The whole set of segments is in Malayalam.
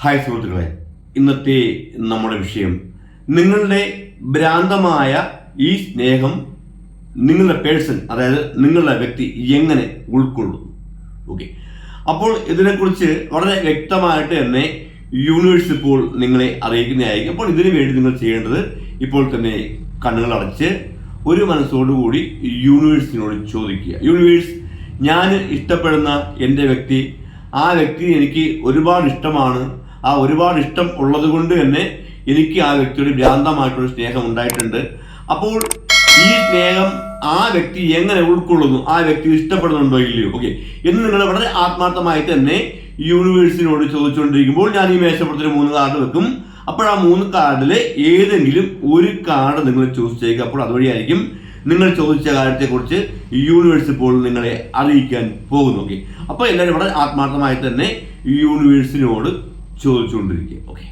ഹായ് സുഹൃത്തുക്കളെ ഇന്നത്തെ നമ്മുടെ വിഷയം നിങ്ങളുടെ ഭ്രാന്തമായ ഈ സ്നേഹം നിങ്ങളുടെ പേഴ്സൺ അതായത് നിങ്ങളുടെ വ്യക്തി എങ്ങനെ ഉൾക്കൊള്ളുന്നു ഓക്കെ. അപ്പോൾ ഇതിനെക്കുറിച്ച് വളരെ വ്യക്തമായിട്ട് തന്നെ യൂണിവേഴ്സ് ഇപ്പോൾ നിങ്ങളെ അറിയിക്കുന്നതായിരിക്കും. അപ്പോൾ ഇതിനു വേണ്ടി നിങ്ങൾ ചെയ്യേണ്ടത് ഇപ്പോൾ തന്നെ കണ്ണുകൾ അടച്ച് ഒരു മനസ്സോടുകൂടി യൂണിവേഴ്സിനോട് ചോദിക്കുക. യൂണിവേഴ്സ് ഞാൻ ഇഷ്ടപ്പെടുന്ന എന്റെ വ്യക്തി ആ വ്യക്തി എനിക്ക് ഒരുപാട് ഇഷ്ടമാണ്. ആ ഒരുപാട് ഇഷ്ടം ഉള്ളത് കൊണ്ട് തന്നെ എനിക്ക് ആ വ്യക്തിയോട് ഭ്രാന്തമായിട്ടുള്ള സ്നേഹം ഉണ്ടായിട്ടുണ്ട്. അപ്പോൾ ഈ സ്നേഹം ആ വ്യക്തി എങ്ങനെ ഉൾക്കൊള്ളുന്നു? ആ വ്യക്തി ഇഷ്ടപ്പെടുന്നുണ്ടോ ഇല്ലയോ? ഓക്കെ എന്ന് നിങ്ങൾ വളരെ ആത്മാർത്ഥമായി തന്നെ യൂണിവേഴ്സിനോട് ചോദിച്ചുകൊണ്ടിരിക്കുമ്പോൾ ഞാൻ ഈ മേശപ്പുറത്തിന് മൂന്ന് കാർഡ് വെക്കും. അപ്പോൾ ആ മൂന്ന് കാർഡിലെ ഏതെങ്കിലും ഒരു കാർഡ് നിങ്ങൾ ചൂസ് ചെയ്യുക. അപ്പോൾ അതുവഴിയായിരിക്കും നിങ്ങൾ ചോദിച്ച കാര്യത്തെക്കുറിച്ച് യൂണിവേഴ്സ് ഇപ്പോൾ നിങ്ങളെ അറിയിക്കാൻ പോകുന്നു ഓക്കെ അപ്പോൾ എല്ലാവരും വളരെ ആത്മാർത്ഥമായി തന്നെ യൂണിവേഴ്സിനോട് ചോദിച്ചുകൊണ്ടിരിക്കുക. Okay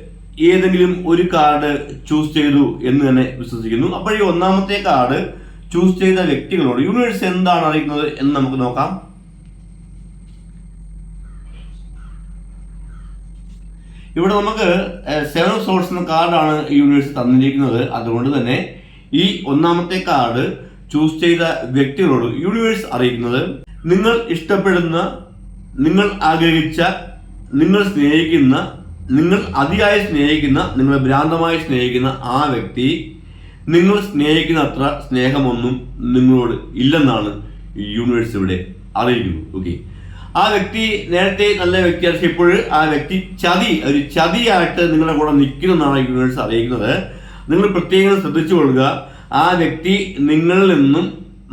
ഏതെങ്കിലും ഒരു കാർഡ് ചൂസ് ചെയ്തു എന്ന് തന്നെ വിശ്വസിക്കുന്നു. അപ്പോൾ ഈ ഒന്നാമത്തെ കാർഡ് ചൂസ് ചെയ്ത വ്യക്തികളോട് യൂണിവേഴ്സ് എന്താണ് അറിയിക്കുന്നത് എന്ന് നമുക്ക് നോക്കാം. ഇവിടെ നമുക്ക് സെവൻ ഓഫ് സോഴ്സ് എന്ന കാർഡാണ് യൂണിവേഴ്സ് തന്നിരിക്കുന്നത്. അതുകൊണ്ട് തന്നെ ഈ ഒന്നാമത്തെ കാർഡ് ചൂസ് ചെയ്ത വ്യക്തികളോട് യൂണിവേഴ്സ് അറിയിക്കുന്നത്. നിങ്ങൾ ഇഷ്ടപ്പെടുന്ന നിങ്ങൾ ആഗ്രഹിച്ച നിങ്ങൾ സ്നേഹിക്കുന്ന നിങ്ങൾ അതിയായി സ്നേഹിക്കുന്ന നിങ്ങളെ ഭ്രാന്തമായി സ്നേഹിക്കുന്ന ആ വ്യക്തി നിങ്ങൾ സ്നേഹിക്കുന്ന അത്ര സ്നേഹമൊന്നും നിങ്ങളോട് ഇല്ലെന്നാണ് യൂണിവേഴ്സ് ഇവിടെ അറിയിക്കുന്നത്. ഓക്കെ ആ വ്യക്തി നേരത്തെ നല്ല വ്യക്തിയാണ് പക്ഷെ ഇപ്പോൾ ആ വ്യക്തി ചതി ഒരു ചതിയായിട്ട് നിങ്ങളുടെ കൂടെ നിൽക്കുമെന്നാണ് യൂണിവേഴ്സ് അറിയിക്കുന്നത്. നിങ്ങൾ പ്രത്യേകം ശ്രദ്ധിച്ചു കൊള്ളുക ആ വ്യക്തി നിങ്ങളിൽ നിന്നും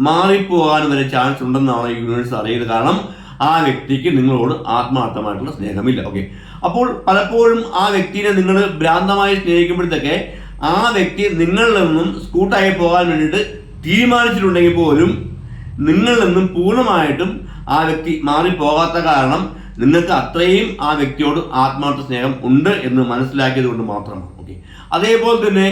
മാറിപ്പോകാൻ വരെ ചാൻസ് ഉണ്ടെന്നാണ് യൂണിവേഴ്സ് അറിയുന്നത്. കാരണം ആ വ്യക്തിക്ക് നിങ്ങളോട് ആത്മാർത്ഥമായിട്ടുള്ള സ്നേഹമില്ല. ഓക്കെ അപ്പോൾ പലപ്പോഴും ആ വ്യക്തിനെ നിങ്ങൾ ഭ്രാന്തമായി സ്നേഹിക്കുമ്പോഴത്തേക്ക് ആ വ്യക്തി നിങ്ങളിൽ നിന്നും സ്കൂട്ടായി പോകാൻ വേണ്ടിയിട്ട് തീരുമാനിച്ചിട്ടുണ്ടെങ്കിൽ പോലും നിങ്ങളിൽ നിന്നും പൂർണമായിട്ടും ആ വ്യക്തി മാറിപ്പോകാത്ത കാരണം നിങ്ങൾക്ക് അത്രയും ആ വ്യക്തിയോട് ആത്മാർത്ഥ സ്നേഹം ഉണ്ട് എന്ന് മനസ്സിലാക്കിയത് കൊണ്ട് മാത്രമാണ്. ഓക്കെ അതേപോലെ തന്നെ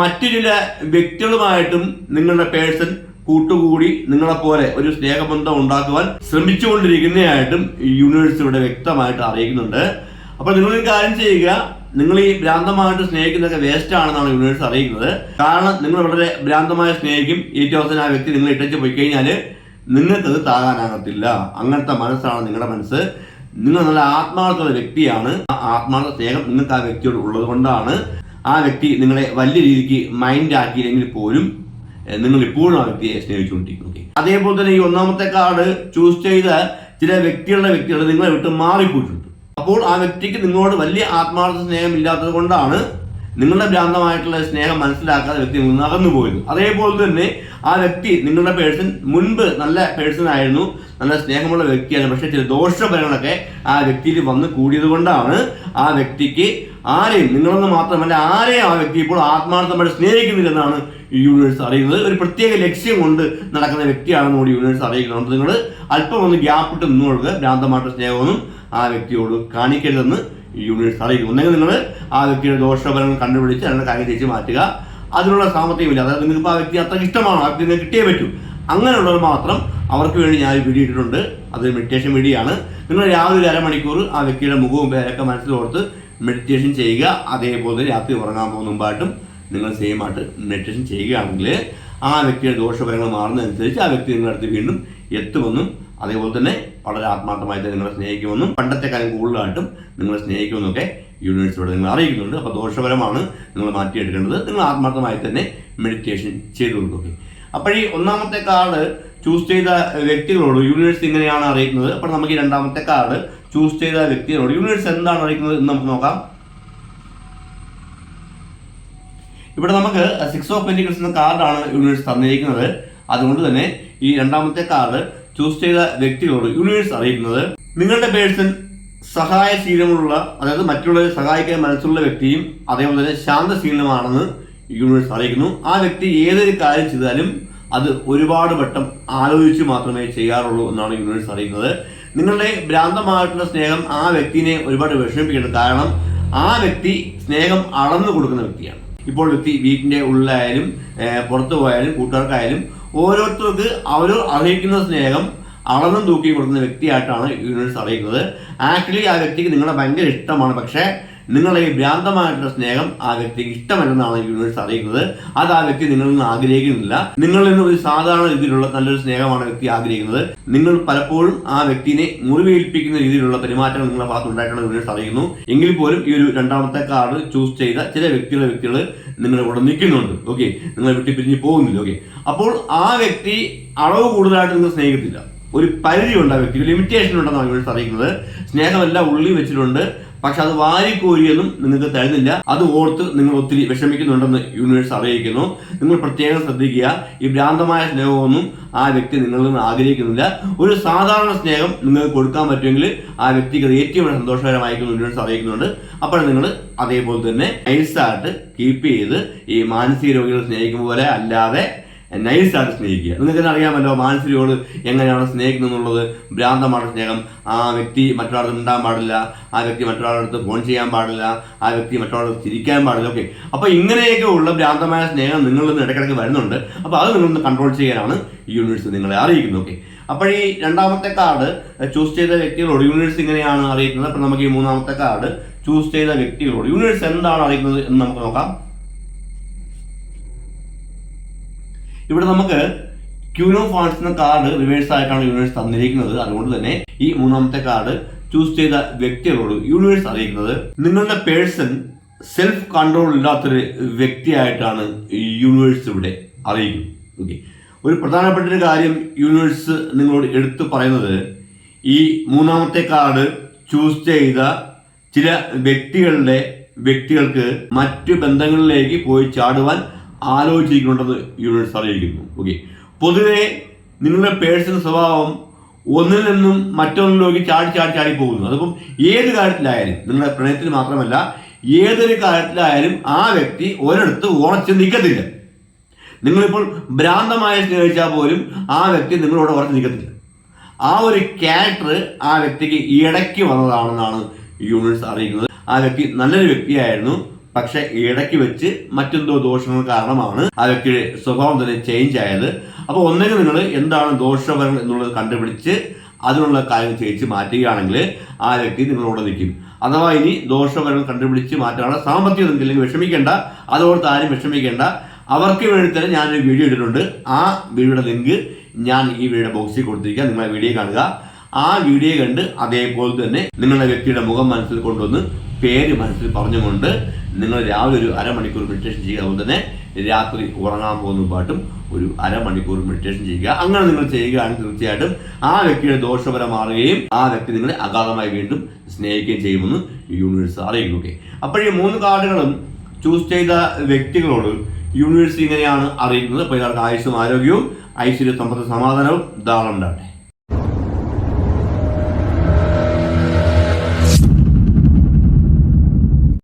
മറ്റു ചില വ്യക്തികളുമായിട്ടും നിങ്ങളുടെ പേഴ്സൺ കൂട്ടുകൂടി നിങ്ങളെപ്പോലെ ഒരു സ്നേഹബന്ധം ഉണ്ടാക്കുവാൻ ശ്രമിച്ചുകൊണ്ടിരിക്കുന്നതായിട്ടും യൂണിവേഴ്സ് ഇവിടെ വ്യക്തമായിട്ട് അറിയിക്കുന്നുണ്ട്. അപ്പോൾ നിങ്ങൾ ഒരു കാര്യം ചെയ്യുക നിങ്ങൾ ഈ ഭ്രാന്തമായിട്ട് സ്നേഹിക്കുന്നതൊക്കെ വേസ്റ്റ് ആണെന്നാണ് യൂണിവേഴ്സ് അറിയിക്കുന്നത്. കാരണം നിങ്ങൾ വളരെ ഭ്രാന്തമായി സ്നേഹിക്കും ഏറ്റവും അവസാനം ആ വ്യക്തി നിങ്ങൾ ഇട്ടച്ച് പോയി കഴിഞ്ഞാൽ നിങ്ങൾക്കത് താകാനാകത്തില്ല അങ്ങനത്തെ മനസ്സാണ് നിങ്ങളുടെ മനസ്സ്. നിങ്ങൾ നല്ല ആത്മാർത്ഥമുള്ള വ്യക്തിയാണ്. ആ ആത്മാർത്ഥ സ്നേഹം നിങ്ങൾക്ക് ആ വ്യക്തിയോട് ഉള്ളത് കൊണ്ടാണ് ആ വ്യക്തി നിങ്ങളെ വലിയ രീതിക്ക് മൈൻഡ് ആക്കിയില്ലെങ്കിൽ പോലും നിങ്ങൾ ഇപ്പോഴും ആ വ്യക്തിയെ സ്നേഹിച്ചുകൊണ്ടിരിക്കുന്നു ഓക്കെ അതേപോലെ തന്നെ ഈ ഒന്നാമത്തെ കാർഡ് ചൂസ് ചെയ്ത ചില വ്യക്തികളുടെ വ്യക്തികൾ നിങ്ങളെ വിട്ട് മാറിപ്പോയിട്ടുണ്ട്. അപ്പോൾ ആ വ്യക്തിക്ക് നിങ്ങളോട് വലിയ ആത്മാർത്ഥ സ്നേഹം ഇല്ലാത്തത് കൊണ്ടാണ് നിങ്ങളുടെ ഭ്രാന്തമായിട്ടുള്ള സ്നേഹം മനസ്സിലാക്കാതെ വ്യക്തി നിന്ന് അകന്നു പോയത് അതേപോലെ തന്നെ ആ വ്യക്തി നിങ്ങളുടെ പേഴ്സൺ മുൻപ് നല്ല പേഴ്സൺ ആയിരുന്നു നല്ല സ്നേഹമുള്ള വ്യക്തിയാണ് പക്ഷേ ചില ദോഷഫലങ്ങളൊക്കെ ആ വ്യക്തിയിൽ വന്ന് കൂടിയത് കൊണ്ടാണ് ആ വ്യക്തിക്ക് ആരെയും നിങ്ങളെന്ന് മാത്രമല്ല ആരെയും ആ വ്യക്തി ഇപ്പോൾ ആത്മാർത്ഥമായിട്ട് സ്നേഹിക്കുന്നില്ലെന്നാണ് യൂണിവേഴ്സ് അറിയുന്നത്. ഒരു പ്രത്യേക ലക്ഷ്യം കൊണ്ട് നടക്കുന്ന വ്യക്തിയാണെന്ന് കൂടി യൂണിവേഴ്സ് അറിയിക്കുന്നുണ്ട് നിങ്ങൾ അല്പം ഒന്ന് ഗ്യാപ്പ് ഇട്ട് നിന്ന് കൊടുക്കുക. ഭ്രാന്തമായിട്ട് സ്നേഹമൊന്നും ആ വ്യക്തിയോട് കാണിക്കരുതെന്ന് യൂണിവേഴ്സ് അറിയിക്കുന്നു. ഒന്നെങ്കിൽ നിങ്ങൾ ആ വ്യക്തിയുടെ ദോഷഫലങ്ങൾ കണ്ടുപിടിച്ച് അതിന്റെ കാര്യം തിരിച്ച് മാറ്റുക. അതിനുള്ള സാമ്പത്തികമില്ല അതായത് നിങ്ങൾക്ക് ആ വ്യക്തി അത്ര ഇഷ്ടമാണ്? ആ വ്യക്തി നിങ്ങൾക്ക് കിട്ടിയേ പറ്റൂ. അങ്ങനെയുള്ളവർ മാത്രം അവർക്ക് വേണ്ടി ഞാൻ വീഡിയോ ഇട്ടിട്ടുണ്ട്. അത് മെഡിറ്റേഷൻ വീഡിയോ ആണ്. നിങ്ങൾ രാവിലെ ഒരു അരമണിക്കൂർ ആ വ്യക്തിയുടെ മുഖവും പേരൊക്കെ മനസ്സിലോർത്ത് മെഡിറ്റേഷൻ ചെയ്യുക. അതേപോലെ രാത്രി ഉറങ്ങാൻ പോകുന്ന മുമ്പായിട്ടും നിങ്ങൾ സെയിം ആയിട്ട് മെഡിറ്റേഷൻ ചെയ്യുകയാണെങ്കിൽ ആ വ്യക്തിയുടെ ദോഷഫലങ്ങൾ മാറുന്നതനുസരിച്ച് ആ വ്യക്തി നിങ്ങളുടെ അടുത്ത് വീണ്ടും എത്തുമെന്നും അതേപോലെ തന്നെ വളരെ ആത്മാർത്ഥമായി തന്നെ നിങ്ങളെ സ്നേഹിക്കുമെന്നും പണ്ടത്തെ കാലം കൂടുതലായിട്ടും നിങ്ങളെ സ്നേഹിക്കുമെന്നൊക്കെ യൂണിവേഴ്സ് ഇവിടെ നിങ്ങൾ അറിയിക്കുന്നുണ്ട്. അപ്പോൾ ദോഷപരമാണ് നിങ്ങൾ മാറ്റിയെടുക്കേണ്ടത്. നിങ്ങൾ ആത്മാർത്ഥമായി തന്നെ മെഡിറ്റേഷൻ ചെയ്തു കൊടുക്കുക. അപ്പോൾ ഈ ഒന്നാമത്തെ കാർഡ് ചൂസ് ചെയ്ത വ്യക്തികളോട് യൂണിവേഴ്സ് ഇങ്ങനെയാണ് അറിയിക്കുന്നത്. അപ്പോൾ നമുക്ക് ഈ രണ്ടാമത്തെ കാർഡ് ചൂസ് ചെയ്ത വ്യക്തികളോട് യൂണിവേഴ്സ് എന്താണ് അറിയിക്കുന്നത് എന്ന് നമുക്ക് നോക്കാം. ഇവിടെ നമുക്ക് സിക്സ് ഓഫ് പെന്റിക്കൽസ് എന്ന കാർഡാണ് യൂണിവേഴ്സ് തന്നിരിക്കുന്നത്. അതുകൊണ്ട് തന്നെ ഈ രണ്ടാമത്തെ കാർഡ് ചൂസ് ചെയ്ത വ്യക്തികളോട് യൂണിവേഴ്സ് അറിയിക്കുന്നത്. നിങ്ങളുടെ പേഴ്സൺ സഹായശീലമുള്ള അതായത് മറ്റുള്ളവരെ സഹായിക്കാൻ മനസ്സുള്ള വ്യക്തിയും അതേപോലെ തന്നെ ശാന്തശീലമാണെന്ന് യൂണിവേഴ്സ് അറിയിക്കുന്നു. ആ വ്യക്തി ഏതൊരു കാര്യം ചെയ്താലും അത് ഒരുപാട് വട്ടം ആലോചിച്ച് മാത്രമേ ചെയ്യാറുള്ളൂ എന്നാണ് യൂണിവേഴ്സ് അറിയിക്കുന്നത്. നിങ്ങളുടെ ഭ്രാന്തമായിട്ടുള്ള സ്നേഹം ആ വ്യക്തിനെ ഒരുപാട് വിഷമിപ്പിക്കുന്നു. കാരണം ആ വ്യക്തി സ്നേഹം അളന്നു കൊടുക്കുന്ന വ്യക്തിയാണ്. ഇപ്പോൾ വീട്ടിന്റെ ഉള്ളിലായാലും പുറത്തു പോയാലും കൂട്ടുകാർക്കായാലും ഓരോരുത്തർക്ക് അവർ അറിയിക്കുന്ന സ്നേഹം അളന്നും തൂക്കി കൊടുക്കുന്ന വ്യക്തിയായിട്ടാണ് യൂണിവേഴ്സ് അറിയിക്കുന്നത്. ആക്ച്വലി ആ വ്യക്തിക്ക് നിങ്ങളെ ഭയങ്കര ഇഷ്ടമാണ്. പക്ഷേ നിങ്ങളെ ഈ ഭ്രാന്തമായിട്ടുള്ള സ്നേഹം ആ വ്യക്തിക്ക് ഇഷ്ടമല്ലെന്നാണ് യൂണിവേഴ്സ് അറിയിക്കുന്നത്. അത് ആ വ്യക്തി നിങ്ങളിൽ നിന്ന് ആഗ്രഹിക്കുന്നില്ല. നിങ്ങളിൽ നിന്ന് ഒരു സാധാരണ രീതിയിലുള്ള നല്ലൊരു സ്നേഹമാണ് വ്യക്തി ആഗ്രഹിക്കുന്നത്. നിങ്ങൾ പലപ്പോഴും ആ വ്യക്തിനെ മുറിവേൽപ്പിക്കുന്ന രീതിയിലുള്ള പെരുമാറ്റങ്ങൾ നിങ്ങളുടെ ഭാഗത്ത് ഉണ്ടായിട്ടാണ് യൂണിവേഴ്സ് അറിയിക്കുന്നു എങ്കിൽ പോലും ഈ ഒരു രണ്ടാമത്തെ കാർഡ് ചൂസ് ചെയ്ത ചില വ്യക്തികളെ വ്യക്തികൾ നിങ്ങളുടെ കൂടെ നിൽക്കുന്നുണ്ട്. ഓക്കെ നിങ്ങളെ വിട്ടി പിരിഞ്ഞ് പോകുന്നില്ല. ഓക്കെ അപ്പോൾ ആ വ്യക്തി അളവ് കൂടുതലായിട്ട് നിങ്ങൾ സ്നേഹിക്കത്തില്ല. ഒരു പരിധി ഉണ്ട് ആ വ്യക്തിക്ക്. ലിമിറ്റേഷൻ ഉണ്ടെന്നാണ് യൂണിവേഴ്സ് അറിയിക്കുന്നത്. സ്നേഹമെല്ലാം ഉള്ളിൽ വെച്ചിട്ടുണ്ട്. പക്ഷെ അത് വാരിക്കോരിയൊന്നും നിങ്ങൾക്ക് തരുന്നില്ല. അത് ഓർത്ത് നിങ്ങൾ ഒത്തിരി വിഷമിക്കുന്നുണ്ടെന്ന് യൂണിവേഴ്സ് അറിയിക്കുന്നു. നിങ്ങൾ പ്രത്യേകം ശ്രദ്ധിക്കുക. ഈ ഭ്രാന്തമായ സ്നേഹമൊന്നും ആ വ്യക്തി നിങ്ങളിൽ നിന്ന് ആഗ്രഹിക്കുന്നില്ല. ഒരു സാധാരണ സ്നേഹം നിങ്ങൾക്ക് കൊടുക്കാൻ പറ്റുമെങ്കിൽ ആ വ്യക്തിക്ക് അത് ഏറ്റവും സന്തോഷകരമായിരിക്കും യൂണിവേഴ്സ് അറിയിക്കുന്നുണ്ട്. അപ്പോൾ നിങ്ങൾ അതേപോലെ തന്നെ നൈസായിട്ട് കീപ്പ് ചെയ്ത് ഈ മാനസിക രോഗികൾ സ്നേഹിക്കുന്ന പോലെ അല്ലാതെ നൈസായിട്ട് സ്നേഹിക്കുക. നിങ്ങൾക്ക് അറിയാമല്ലോ മാനസികയോട് എങ്ങനെയാണ് സ്നേഹിക്കുന്നത് എന്നുള്ളത് ഭ്രാന്തമാണ് സ്നേഹം. ആ വ്യക്തി മറ്റൊരാൾക്ക് ഉണ്ടാകാൻ പാടില്ല. ആ വ്യക്തി മറ്റൊരാളടുത്ത് ഫോൺ ചെയ്യാൻ പാടില്ല. ആ വ്യക്തി മറ്റൊരാളടുത്ത് ചിരിക്കാൻ പാടില്ല. ഓക്കെ അപ്പോൾ ഇങ്ങനെയൊക്കെ ഉള്ള ഭ്രാന്തമായ സ്നേഹം നിങ്ങളിൽ നിന്ന് ഇടയ്ക്കിടയ്ക്ക് വരുന്നുണ്ട്. അപ്പോൾ അത് നിങ്ങളൊന്ന് കൺട്രോൾ ചെയ്യാനാണ് ഈ യൂണിവേഴ്സ് നിങ്ങളെ അറിയിക്കുന്നത്. ഓക്കെ അപ്പോൾ ഈ രണ്ടാമത്തെ കാർഡ് ചൂസ് ചെയ്ത വ്യക്തികളോട് യൂണിവേഴ്സ് ഇങ്ങനെയാണ് അറിയിക്കുന്നത്. അപ്പോൾ നമുക്ക് ഈ മൂന്നാമത്തെ കാർഡ് ചൂസ് ചെയ്ത വ്യക്തികളോട് യൂണിവേഴ്സ് എന്താണ് അറിയിക്കുന്നത് എന്ന് നമുക്ക് നോക്കാം. ഇവിടെ നമുക്ക് ക്യൂനോ ഫാൾസ് എന്ന കാർഡ് റിവേഴ്സ് ആയിട്ടാണ് യൂണിവേഴ്സ് തന്നിരിക്കുന്നത്. അതുകൊണ്ട് തന്നെ ഈ മൂന്നാമത്തെ കാർഡ് ചൂസ് ചെയ്ത വ്യക്തികളോട് യൂണിവേഴ്സ് അറിയിക്കുന്നത്. നിങ്ങളുടെ പേഴ്സൺ സെൽഫ് കൺട്രോൾ ഇല്ലാത്തൊരു വ്യക്തിയായിട്ടാണ് യൂണിവേഴ്സ് ഇവിടെ അറിയിക്കുന്നത്. ഓക്കെ ഒരു പ്രധാനപ്പെട്ട ഒരു കാര്യം യൂണിവേഴ്സ് നിങ്ങളോട് എടുത്തു പറയുന്നത് ഈ മൂന്നാമത്തെ കാർഡ് ചൂസ് ചെയ്ത ചില വ്യക്തികളുടെ വ്യക്തികൾക്ക് മറ്റു ബന്ധങ്ങളിലേക്ക് പോയി ചാടുവാൻ ആലോചിക്കുന്നുണ്ടെന്ന് യൂണിവേഴ്സ് അറിയിക്കുന്നു ഓക്കെ പൊതുവെ നിങ്ങളുടെ പേഴ്സണൽ സ്വഭാവം ഒന്നിൽ നിന്നും മറ്റൊന്നിലേക്ക് ചാടി ചാടി ചാടി പോകുന്നു. അതിപ്പം ഏത് കാര്യത്തിലായാലും നിങ്ങളുടെ പ്രണയത്തിൽ മാത്രമല്ല ഏതൊരു കാര്യത്തിലായാലും ആ വ്യക്തി ഒരിടത്ത് ഉറച്ച് നിൽക്കത്തില്ല. നിങ്ങളിപ്പോൾ ഭ്രാന്തമായി സ്നേഹിച്ചാൽ പോലും ആ വ്യക്തി നിങ്ങളോട് ഉറച്ച് നിൽക്കത്തില്ല. ആ ഒരു ക്യാരക്ടർ ആ വ്യക്തിക്ക് ഇടയ്ക്ക് വന്നതാണെന്നാണ് യൂണിവേഴ്സ് അറിയിക്കുന്നത്. ആ വ്യക്തി നല്ലൊരു വ്യക്തിയായിരുന്നു. പക്ഷെ ഇടയ്ക്ക് വെച്ച് മറ്റെന്തോ ദോഷങ്ങൾ കാരണമാണ് വ്യക്തിയുടെ സ്വഭാവം തന്നെ ചേഞ്ച് ആയത്. അപ്പോൾ ഒന്നെങ്കിൽ നിങ്ങൾ എന്താണ് ദോഷഫലങ്ങൾ എന്നുള്ളത് കണ്ടുപിടിച്ച് അതിനുള്ള കാര്യം ചേച്ച് മാറ്റുകയാണെങ്കിൽ ആ വ്യക്തി നിങ്ങളോട് നിൽക്കും. അഥവാ ഇനി ദോഷഫലങ്ങൾ കണ്ടുപിടിച്ച് മാറ്റാനുള്ള സാമ്പത്തികം നിങ്ങൾക്കില്ലെങ്കിൽ വിഷമിക്കേണ്ട അതോർത്ത് ആരും വിഷമിക്കേണ്ട അവർക്ക് വേണ്ടി തന്നെ ഞാനൊരു വീഡിയോ ഇട്ടിട്ടുണ്ട്. ആ വീഡിയോയുടെ ലിങ്ക് ഞാൻ ഈ വീഡിയോ ബോക്സിൽ കൊടുത്തിരിക്കുക നിങ്ങളെ വീഡിയോ കാണുക. ആ വീഡിയോ കണ്ട് അതേപോലെ തന്നെ നിങ്ങളുടെ വ്യക്തിയുടെ മുഖം മനസ്സിൽ കൊണ്ടുവന്ന് പേര് മനസ്സിൽ പറഞ്ഞുകൊണ്ട് നിങ്ങൾ രാവിലെ ഒരു അരമണിക്കൂർ മെഡിറ്റേഷൻ ചെയ്യുക. അതുപോലെ തന്നെ രാത്രി ഉറങ്ങാൻ പോകുന്ന പാട്ടും ഒരു അരമണിക്കൂർ മെഡിറ്റേഷൻ ചെയ്യുക. അങ്ങനെ നിങ്ങൾ ചെയ്യുകയാണെങ്കിൽ തീർച്ചയായിട്ടും ആ വ്യക്തിയുടെ ദോഷപരം മാറുകയും ആ വ്യക്തി നിങ്ങളെ അഗാധമായി വീണ്ടും സ്നേഹിക്കുകയും ചെയ്യുമെന്ന് യൂണിവേഴ്സ് അറിയിക്കുകയൊക്കെ ഓക്കെ അപ്പോൾ ഈ മൂന്ന് കാർഡുകളും ചൂസ് ചെയ്ത വ്യക്തികളോട് യൂണിവേഴ്സ് ഇങ്ങനെയാണ് അറിയിക്കുന്നത് അപ്പോൾ ഇവർക്ക് ആയുസ്സും ആരോഗ്യവും ഐശ്വര്യ സമ്പത്ത് സമാധാനവും ധാരണ ഉണ്ടാകട്ടെ